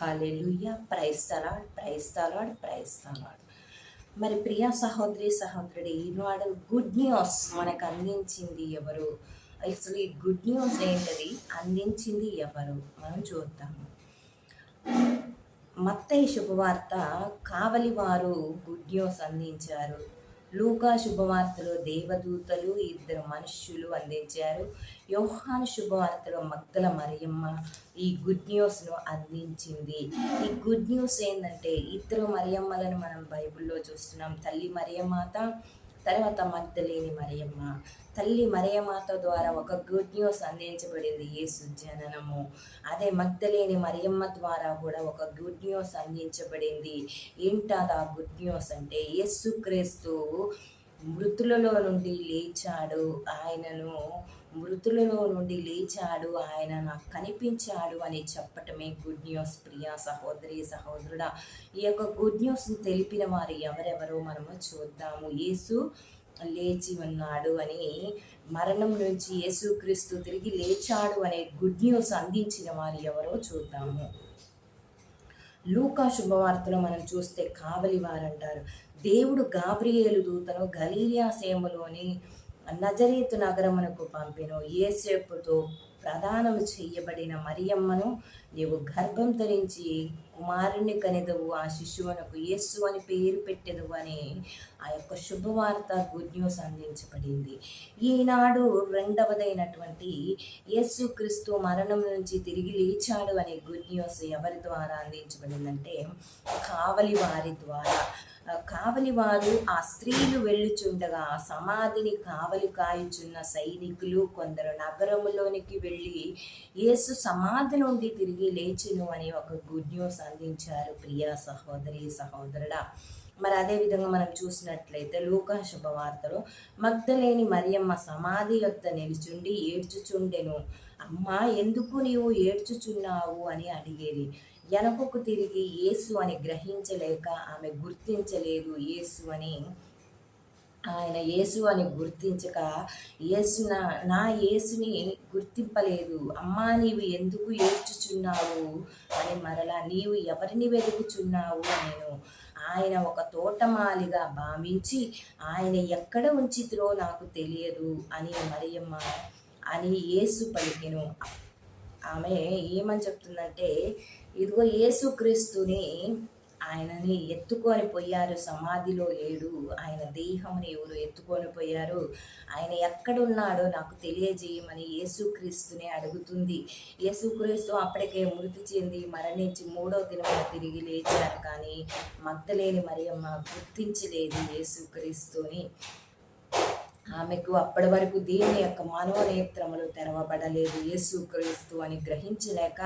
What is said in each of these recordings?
Hallelujah praise the Lord praise the Lord praise the Lord మరి ప్రియా సహోదరి సహోదరుడు ఈనాడు గుడ్ న్యూస్ మనకు అందించింది ఎవరు? అసలు ఈ గుడ్ న్యూస్ ఏంటది? అందించింది ఎవరు? మనం చూద్దాము మత్తయ్య శుభవార్త కావలి వారు గుడ్ న్యూస్ అందించారు. లూకా శుభవార్తలో దేవదూతలు ఇద్దరు మనుష్యులు అందించారు. యోహాను శుభవార్తలో మగ్గల మరియమ్మ ఈ గుడ్ న్యూస్ను అందించింది. ఈ గుడ్ న్యూస్ ఏంటంటే ఇద్దరు మరియమ్మలను మనం బైబిల్లో చూస్తున్నాం. తల్లి మరియమాత తర్వాత మద్దలేని మరియమ్మ. తల్లి మరియమాత ద్వారా ఒక గుడ్ న్యూస్ అందించబడింది యేసు జననము. అదే మద్దలేని మరియమ్మ ద్వారా కూడా ఒక గుడ్ న్యూస్ అందించబడింది. ఏంటది ఆ గుడ్ న్యూస్ అంటే యేసుక్రీస్తు మృతులలో నుండి లేచాడు. ఆయనను మృతులలో నుండి లేచాడు. ఆయన నాకు కనిపించాడు అని చెప్పటమే గుడ్ న్యూస్ ప్రియా సహోదరి సహోదరుడా ఈ యొక్క గుడ్ న్యూస్ని తెలిపిన వారు ఎవరెవరో మనము చూద్దాము. యేసు లేచి ఉన్నాడు అని మరణం నుంచి యేసుక్రీస్తు తిరిగి లేచాడు అనే గుడ్ న్యూస్ అందించిన వారు ఎవరో చూద్దాము. లూకా శుభవార్తలో మనం చూస్తే కావలి వారంటారు. దేవుడు గాబ్రియేలు దూతను గలీలియా సేమలోని నజరీతు నగరమునకు పంపెను. ఏసేపుతో ప్రదానము చేయబడిన మరియమ్మను నీవు గర్భం ధరించి కుమారుని కనెదవు ఆ శిశువునకు యేసు అని పేరు పెట్టెదు అని ఆ యొక్క శుభవార్త గుడ్ న్యూస్ అందించబడింది. ఈనాడు రెండవదైనటువంటి యేసుక్రీస్తు మరణం నుంచి తిరిగి లేచాడు అనే గుడ్ న్యూస్ ఎవరి ద్వారా అందించబడిందంటే కావలి వారి ద్వారా. కావలి వారు ఆ స్త్రీలు వెళ్ళుచుండగా ఆ సమాధిని కావలి కాయుచున్న సైనికులు కొందరు నగరములోనికి వెళ్ళి యేసు సమాధి నుండి తిరిగి లేచును అని ఒక గుడ్ న్యూస్ అందించారు ప్రియా సహోదరి సహోదరుడా. మరి అదేవిధంగా మనం చూసినట్లయితే లూకా శుభవార్తలో మగ్ధలేని మరియమ్మ సమాధి యొక్క నిలుచుండి ఏడ్చుచుండెను. అమ్మా ఎందుకు నీవు ఏడ్చుచున్నావు అని అడిగేది. వెనకకు తిరిగి యేసు అని గ్రహించలేక ఆమె గుర్తించలేదు. యేసు అని ఆయన యేసు అని గుర్తించక యేసు నా నా యేసుని గుర్తింపలేదు. అమ్మా నీవు ఎందుకు ఏడ్చుచున్నావు? అని మరలా నీవు ఎవరిని వెతుకుచున్నావు నేను ఆయన ఒక తోటమాలిగా భావించి ఆయన ఎక్కడ ఉంచితిరో నాకు తెలియదు అని మరియమ్మ అని యేసు పలికెను. ఆమె ఏమని చెప్తుందంటే ఇదిగో యేసుక్రీస్తుని ఆయనని ఎత్తుకొని పోయారు. సమాధిలో లేడు. ఆయన దేహంని ఎవరు ఎత్తుకొని పోయారు? ఆయన ఎక్కడున్నాడో నాకు తెలియజేయమని యేసుక్రీస్తుని అడుగుతుంది. యేసుక్రీస్తు అప్పటికే మృతి చెంది మరణించి మూడో దినమున తిరిగి లేచారు. కానీ మద్దలేని మరియమ్మ గుర్తించలేదు యేసుక్రీస్తుని ఆమెకు అప్పటి వరకు దీని యొక్క మనోనేత్రములు తెరవబడలేదు. యేసుక్రీస్తు అని గ్రహించలేక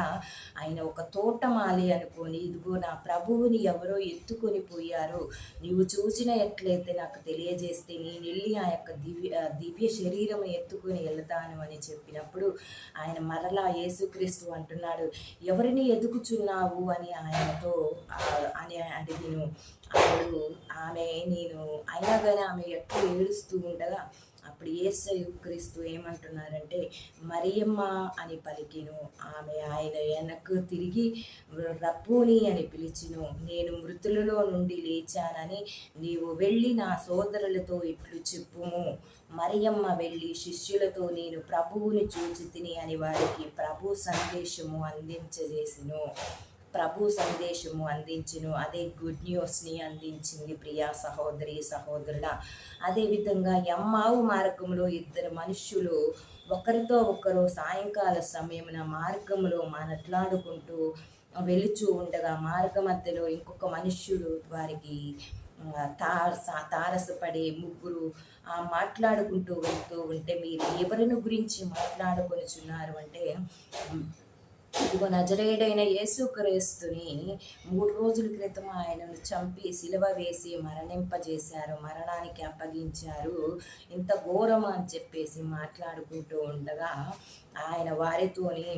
ఆయన ఒక తోటమాలి అనుకొని ఇదిగో నా ప్రభువుని ఎవరో ఎత్తుకొని పోయారు. నీవు చూసిన ఎట్లయితే నాకు తెలియజేస్తే నేను వెళ్ళి ఆ యొక్క దివ్య దివ్య శరీరం ఎత్తుకొని వెళ్తాను అని చెప్పినప్పుడు ఆయన మరలా యేసుక్రీస్తు అంటున్నాడు ఎవరిని ఎదుగుచున్నావు? అని ఆయనతో అని అడిగిను. అప్పుడు ఆమె నేను అయినా కానీ ఆమె ఎట్లా ఏడుస్తూ ఉండగా అప్పుడు ఏసయు క్రీస్తు ఏమంటున్నారంటే మరియమ్మ అని పలికిను ఆమె ఆయన వెనక్కు తిరిగి రబ్బుని అని పిలిచిను నేను మృతులలో నుండి లేచానని నీవు వెళ్ళి నా సోదరులతో ఇట్లు చెప్పుము. మరియమ్మ వెళ్ళి శిష్యులతో నేను ప్రభువుని చూచి తిని అని వారికి ప్రభు సందేశము అందించజేసిను. ప్రభు సందేశము అందించును. అదే గుడ్ న్యూస్ని అందించింది ప్రియా సహోదరి సహోదరుడ. అదేవిధంగా ఎమ్మావు మార్గంలో ఇద్దరు మనుష్యులు ఒకరితో ఒకరు సాయంకాల సమయమున మార్గంలో మాట్లాడుకుంటూ వెలుచూ ఉండగా మార్గ మధ్యలో ఇంకొక మనుష్యుడు వారికి తారస తారసపడే ముగ్గురు మాట్లాడుకుంటూ వెళ్తూ ఉంటే మీరు ఎవరిని గురించి మాట్లాడుకొనిచున్నారు అంటే ఇదిగో నజరేడైన యేసుక్రీస్తుని మూడు రోజుల క్రితం ఆయనను చంపి సిలువ వేసి మరణింపజేశారు. మరణానికి అప్పగించారు. ఇంత ఘోరం అని చెప్పేసి మాట్లాడుకుంటూ ఉండగా ఆయన వారితోని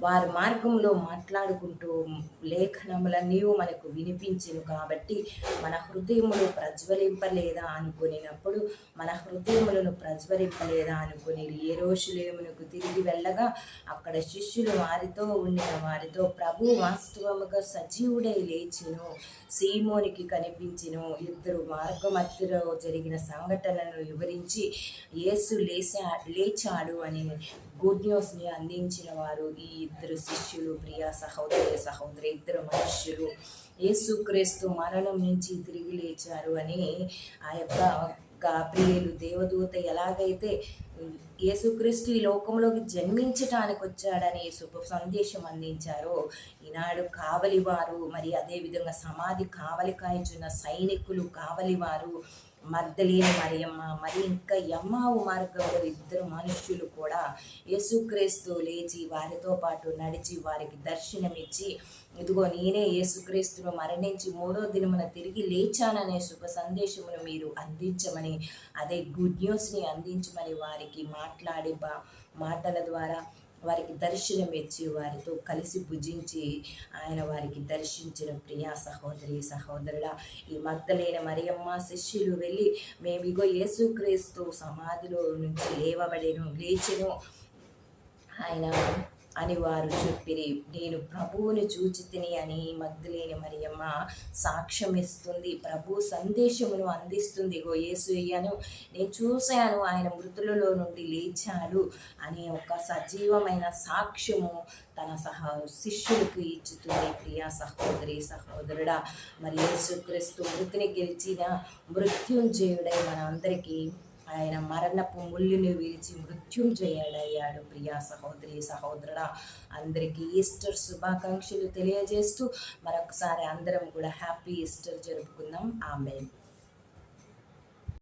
వారి మార్గంలో మాట్లాడుకుంటూ లేఖనములన్నీ మనకు వినిపించను కాబట్టి మన హృదయములు ప్రజ్వలింపలేదా అనుకునేటప్పుడు మన హృదయములను ప్రజ్వలింపలేదా అనుకుని ఏ రోజులేమునకు తిరిగి వెళ్ళగా అక్కడ శిష్యులు వారితో ఉండిన వారితో ప్రభు వాస్తవముగా సజీవుడై లేచిను సీమోనికి కనిపించిను. ఇద్దరు మార్గమధ్యలో జరిగిన సంఘటనను వివరించి యేసు లేచా లేచాడు అని గుడ్ న్యూస్ని అందించిన వారు ఈ ఇద్దరు శిష్యులు ప్రియా సహోదరి సహోదరి ఇద్దరు మనుష్యులు. యేసుక్రీస్తు మరణం నుంచి తిరిగి లేచారు అని ఆ యొక్క గాబ్రియేలు దేవదూత ఎలాగైతే యేసుక్రీస్తు ఈ లోకంలోకి జన్మించటానికి వచ్చాడని శుభ సందేశం అందించారో. ఈనాడు కావలివారు మరి అదేవిధంగా సమాధి కావలి కాయించున్న సైనికులు కావలివారు మర్దలేని మరియమ్మ మరి ఇంకా యమ్మావు మార్గంలో ఇద్దరు మనుష్యులు కూడా యేసుక్రీస్తు లేచి వారితో పాటు నడిచి వారికి దర్శనమిచ్చి ఇదిగో నేనే యేసుక్రీస్తును మరణించి మూడో దినమున తిరిగి లేచాననే శుభ సందేశమును మీరు అందించమని అదే గుడ్ న్యూస్ని అందించమని వారికి మాట్లాడి బా మాటల ద్వారా వారికి దర్శనం ఇచ్చి వారితో కలిసి భుజించి ఆయన వారికి దర్శించిన ప్రియా సహోదరి సహోదరుల ఈ మద్దలైన మరియమ్మ శిష్యులు వెళ్ళి మేమిగో యేసుక్రీస్తు సమాధిలో నుంచి లేవబడేను లేచెను. ఆయన అని వారు చెప్పిరి. నేను ప్రభువుని చూచి తిని అని మగ్ధులేని మరియమ్మ సాక్ష్యం ఇస్తుంది. ప్రభు సందేశమును అందిస్తుంది. గో యేసుయ్యను నేను చూశాను ఆయన మృతులలో నుండి లేచాడు అనే ఒక సజీవమైన సాక్ష్యము తన సహ శిష్యులకు ఇచ్చుతుంది. ప్రియా సహోదరి సహోదరుడా మరి యేసుక్రీస్తు మృతిని గెలిచిన మృత్యుంజయుడై మన అందరికీ ఆయన మరణపు ముళ్ళుని విరిచి మృత్యుంజయుడయ్యాడు. ప్రియా సహోదరి సహోదరుడా అందరికీ ఈస్టర్ శుభాకాంక్షలు తెలియజేస్తూ మరొకసారి అందరం కూడా హ్యాపీ ఈస్టర్ జరుపుకుందాం. ఆమె